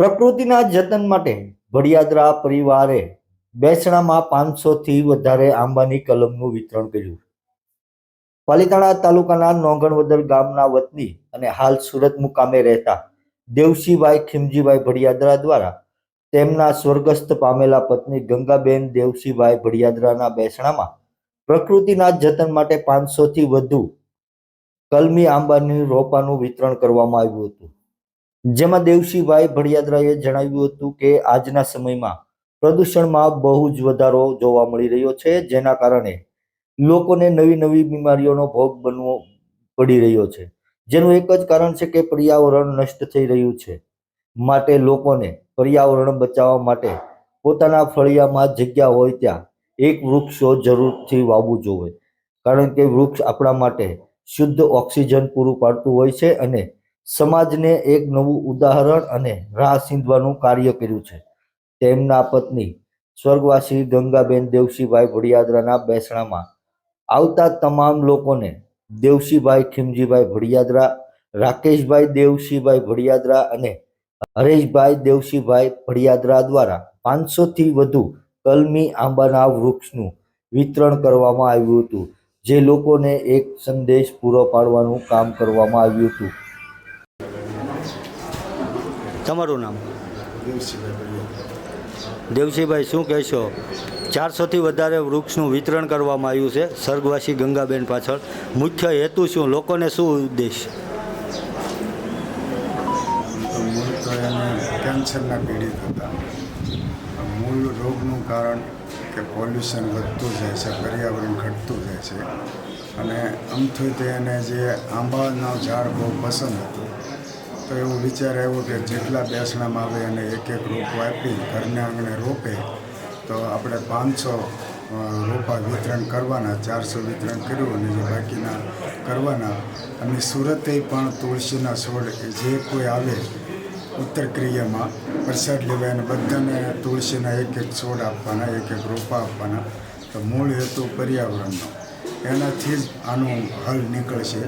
પ્રકૃતિના જતન માટે ભડિયાદરા પરિવારે બેસણામાં પાંચસોથી વધારે આંબાની કલમનું વિતરણ કર્યું. પાલિતાણા તાલુકાના નોંગણવદર ગામના વતની અને હાલ સુરત મુકામે રહેતા દેવસીભાઈ ખીમજીભાઈ ભડિયાદરા દ્વારા તેમના સ્વર્ગસ્થ પામેલા પત્ની ગંગાબેન દેવસીભાઈ ભડિયાદરાના બેસણામાં પ્રકૃતિના જતન માટે પાંચસોથી વધુ કલમી આંબાની રોપાનું વિતરણ કરવામાં આવ્યું હતું. જેમાં દેવસીભાઈ ભડિયાદરાએ જણાવ્યું હતું કે આજના સમયમાં પ્રદૂષણમાં બહુ જ વધારો જોવા મળી રહ્યો છે, જેના કારણે લોકોને નવી નવી બીમારીઓનો ભોગ બનવો પડી રહ્યો છે. જેનું એક જ કારણ છે કે પર્યાવરણ નષ્ટ થઈ રહ્યું છે. માટે લોકોને પર્યાવરણ બચાવવા માટે પોતાના ફળિયામાં જગ્યા હોય ત્યાં એક વૃક્ષો જરૂરથી વાવવું જોઈએ. કારણ કે વૃક્ષ આપણા માટે શુદ્ધ ઓક્સિજન પૂરું પાડતું હોય છે અને સમાજને એક નવું ઉદાહરણ અને રાહ સીંધવાનું કાર્ય કર્યું છે. તેમના પત્ની સ્વર્ગવાસી ગંગાબેન દેવસીભાઈ ભડિયાદરાના બેસણામાં આવતા તમામ લોકોને દેવસીભાઈ ખીમજીભાઈ ભડિયાદરા, રાકેશભાઈ દેવસીભાઈ ભડિયાદરા અને હરેશભાઈ દેવસીભાઈ ભડિયાદરા દ્વારા પાંચસોથી વધુ કલમી આંબાના વૃક્ષનું વિતરણ કરવામાં આવ્યું હતું, જે લોકોને એક સંદેશ પૂરો પાડવાનું કામ કરવામાં આવ્યું હતું. તમારું નામ? દેવસીભાઈ, શું કહેશો? ચારસોથી વધારે વૃક્ષનું વિતરણ કરવામાં આવ્યું છે. સ્વર્ગવાસી ગંગાબેન પાછળ. મુખ્ય હેતુ શું? લોકોને શું ઉદ્દેશ? મૂળ તો એને કેન્સરના પીડિત હતા. મૂળ રોગનું કારણ કે પોલ્યુશન વધતું જાય છે, પર્યાવરણ ઘટતું જાય છે. અને આમથી તેને જે આંબાનો ઝાડ બહુ પસંદ હતું. તો એવો વિચાર આવ્યો કે જેટલા બેસણામાં આવે એને એક એક રોપો આપી, ઘરને આંગણે રોપે, તો આપણે પાંચસો રોપા વિતરણ કરવાના, ચારસો વિતરણ કર્યું અને જે બાકીના કરવાના. અને સુરતે પણ તુલસીના છોડ જે કોઈ આવે ઉત્તર ક્રિયામાં, પ્રસાદ લેવાય અને બધાને તુલસીના એક એક છોડ આપવાના, એક એક રોપા આપવાના. તો મૂળ હેતુ પર્યાવરણનો. એનાથી જ આનું હલ નીકળશે.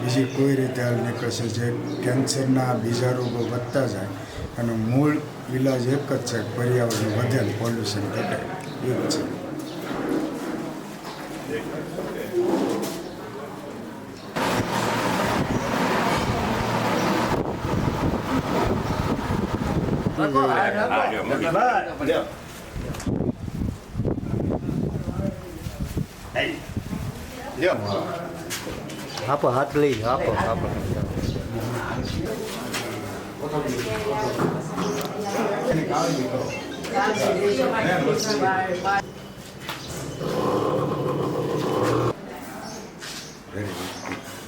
બીજી કોઈ રીતે હલ નીકળશે જે કેન્સરના બીજા રોગો વધતા જાય. એનો મૂળ ઇલાજ એક જ છે પર્યાવરણ વધે પોલ્યુશન ઘટે. એ જ છે આપો હાથ લઈ જાઓ આપો આપો Ready?